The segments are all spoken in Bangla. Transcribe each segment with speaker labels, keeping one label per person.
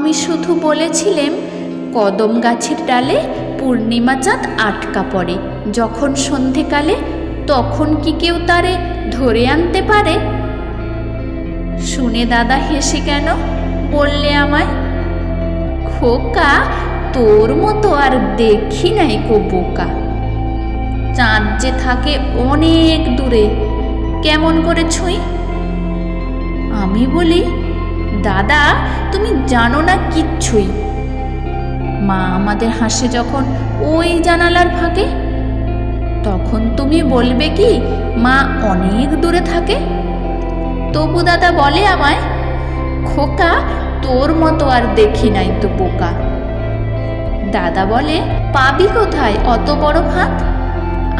Speaker 1: আমি শুধু বলেছিলেম, কদম গাছের ডালে পূর্ণিমা চাঁদ আটকা পড়ে। যখন সন্ধেকালে তখন কি কেউ তারে ধরে আনতে পারে? শুনে দাদা হেসে কেন বললে আমায়? খোকা, তোর মতো আর দেখি নাই কো বোকা। চাঁদ যে থাকে অনেক দূরে, কেমন করে ছুঁই? আমি বলি দাদা, তুমি জানো না কিচ্ছুই। মা আমাদের হাসে যখন ওই জানালার ফাঁকে, তখন তুমি বলবে কি, মা অনেক দূরে থাকে। তবু দাদা বলে আমায়, খোকা, তোর মতো আর দেখি নাই তো বোকা। দাদা বলে, পাবি কোথায় অত বড় ভাত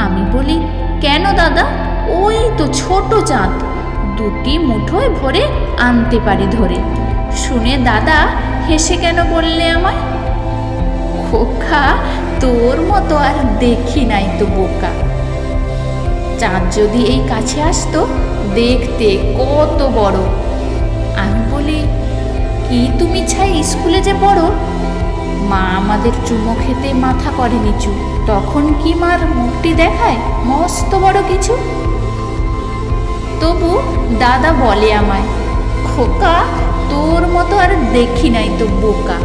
Speaker 1: আমি বলি, কেন দাদা? ওই তো ছোট চাঁদ। দুটি মুঠোয় ভরে আনতে পারি ধরে। শুনে দাদা হেসে কেন বললে আমায়? খোকা, তোর মতো আর দেখি নাই তো বোকা। চাঁদ যদি এই কাছে আসতো, দেখতে কত বড়। আমি বলি, কি তুমি ছাই স্কুলে যে পড়ো? মা আমাদের চুমো খেতে মাথা করে নিচু তখন কি মার মুখটি দেখায়? মস্ত বড় কিছু। তবু দাদা বলে আমায় খোকা তোর মতো আর দেখি নাই তো বোকা।